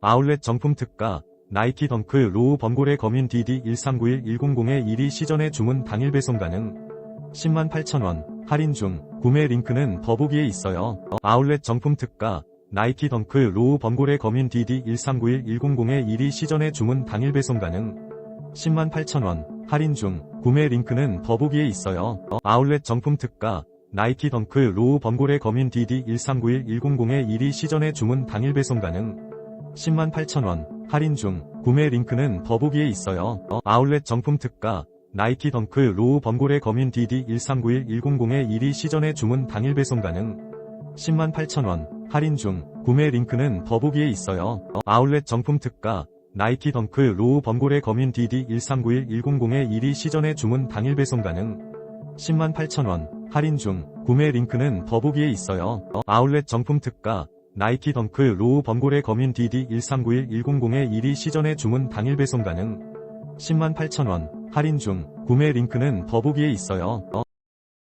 아울렛 정품 특가, 나이키 덩크 로우 범고래 검인 DD1391-100의 1위 시전의 주문 당일 배송 가능. 10만 8천원, 할인 중, 구매 링크는 더보기에 있어요. 아울렛 정품 특가, 나이키 덩크 로우 범고래 검인 DD1391-100의 1위 시전의 주문 당일 배송 가능. 10만 8천원, 할인 중, 구매 링크는 더보기에 있어요. 아울렛 정품 특가, 나이키 덩크 로우 범고래 검인 DD1391-100의 1위 시전의 주문 당일 배송 가능. 10만 8천원, 할인 중, 구매 링크는 더보기에 있어요. 아울렛 정품 특가, 나이키 덩크 로우 범고래 검인 DD1391-100의 1위 시전의 주문 당일 배송 가능. 10만 8천원, 할인 중, 구매 링크는 더보기에 있어요. 아울렛 정품 특가, 나이키 덩크 로우 범고래 검인 DD1391-100의 1위 시전의 주문 당일 배송 가능. 10만 8천원, 할인 중, 구매 링크는 더보기에 있어요. 아울렛 정품 특가, 나이키 덩크 로우 범고래 검인 DD1391-100의 1위 시전의 주문 당일 배송 가능. 10만 8천원, 할인 중, 구매 링크는 더보기에 있어요.